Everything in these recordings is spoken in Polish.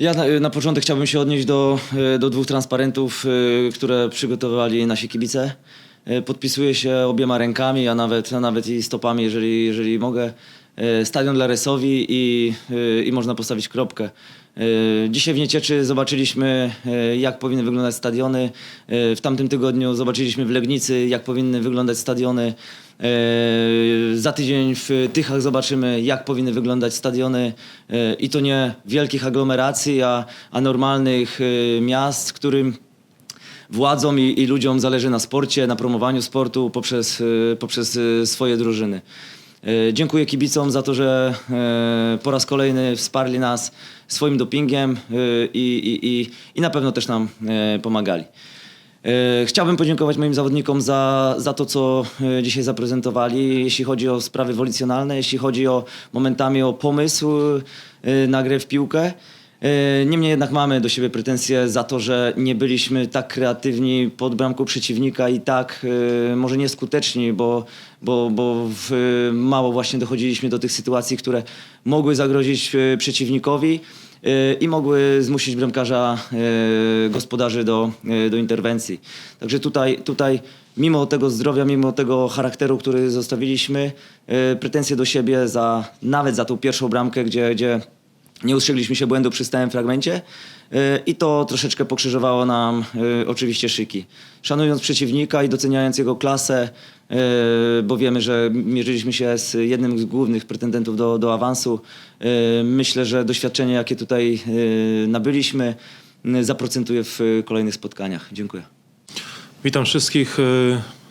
Ja na, na początek chciałbym się odnieść do, e, do dwóch transparentów, e, które przygotowali nasi kibice. E, Podpisuję się obiema rękami, a nawet, a nawet i stopami, jeżeli, jeżeli mogę. E, Stadion dla Resowi i, e, i można postawić kropkę. E, Dzisiaj w Niecieczy zobaczyliśmy, jak powinny wyglądać stadiony. W tamtym tygodniu zobaczyliśmy w Legnicy, jak powinny wyglądać stadiony. Za tydzień w Tychach zobaczymy, jak powinny wyglądać stadiony i to nie wielkich aglomeracji, a, a normalnych miast, którym władzom i, i ludziom zależy na sporcie, na promowaniu sportu poprzez, poprzez swoje drużyny. E, Dziękuję kibicom za to, że e, po raz kolejny wsparli nas swoim dopingiem e, i, i, i, i na pewno też nam pomagali. Chciałbym podziękować moim zawodnikom za, za to, co dzisiaj zaprezentowali, jeśli chodzi o sprawy wolicjonalne, jeśli chodzi o momentami o pomysł na grę w piłkę. E, Niemniej jednak mamy do siebie pretensje za to, że nie byliśmy tak kreatywni pod bramką przeciwnika i tak e, może nieskuteczni, bo, bo, bo w, mało właśnie dochodziliśmy do tych sytuacji, które mogły zagrozić e, przeciwnikowi e, i mogły zmusić bramkarza e, gospodarzy do, e, do interwencji. Także tutaj, tutaj mimo tego zdrowia, mimo tego charakteru, który zostawiliśmy, e, pretensje do siebie za nawet za tą pierwszą bramkę, gdzie, gdzie nie ustrzegliśmy się błędu przy stałym fragmencie e, i to troszeczkę pokrzyżowało nam e, oczywiście szyki. Szanując przeciwnika i doceniając jego klasę, e, bo wiemy, że mierzyliśmy się z jednym z głównych pretendentów do, do awansu, myślę, że doświadczenie, jakie tutaj nabyliśmy, zaprocentuje w kolejnych spotkaniach. Dziękuję. Witam wszystkich.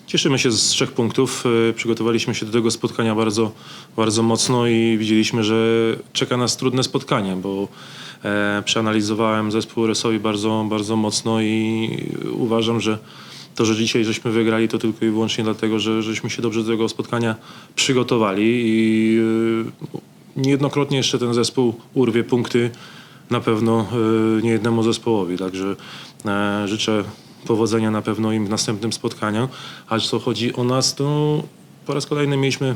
Cieszymy się z trzech punktów. E, Przygotowaliśmy się do tego spotkania bardzo, bardzo mocno i widzieliśmy, że czeka nas trudne spotkanie, bo e, przeanalizowałem zespół Resowi bardzo, bardzo mocno i uważam, że to, że dzisiaj żeśmy wygrali, to tylko i wyłącznie dlatego, że żeśmy się dobrze do tego spotkania przygotowali i e, niejednokrotnie jeszcze ten zespół urwie punkty na pewno e, niejednemu zespołowi. Także e, życzę powodzenia na pewno im w następnym spotkaniu. A co chodzi o nas, to po raz kolejny mieliśmy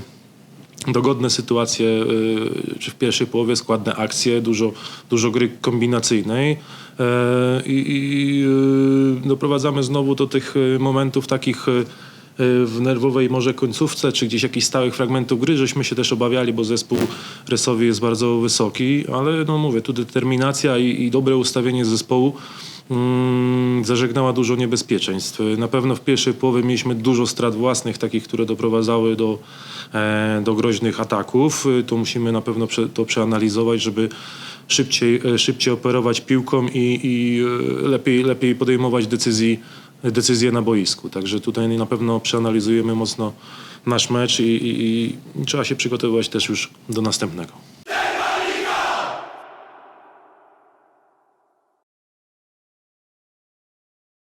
dogodne sytuacje, y, czy w pierwszej połowie składne akcje, dużo, dużo gry kombinacyjnej e, i, i y, doprowadzamy znowu do tych y, momentów takich w nerwowej może końcówce, czy gdzieś jakichś stałych fragmentów gry, żeśmy się też obawiali, bo zespół Resowi jest bardzo wysoki, ale no mówię, tu determinacja i, i dobre ustawienie zespołu zażegnała dużo niebezpieczeństw. Na pewno w pierwszej połowie mieliśmy dużo strat własnych, takich, które doprowadzały do, e, do groźnych ataków. To musimy na pewno to przeanalizować, żeby szybciej, e, szybciej operować piłką i, i e, lepiej, lepiej podejmować decyzji, decyzje na boisku. Także tutaj na pewno przeanalizujemy mocno nasz mecz i, i, i trzeba się przygotowywać też już do następnego.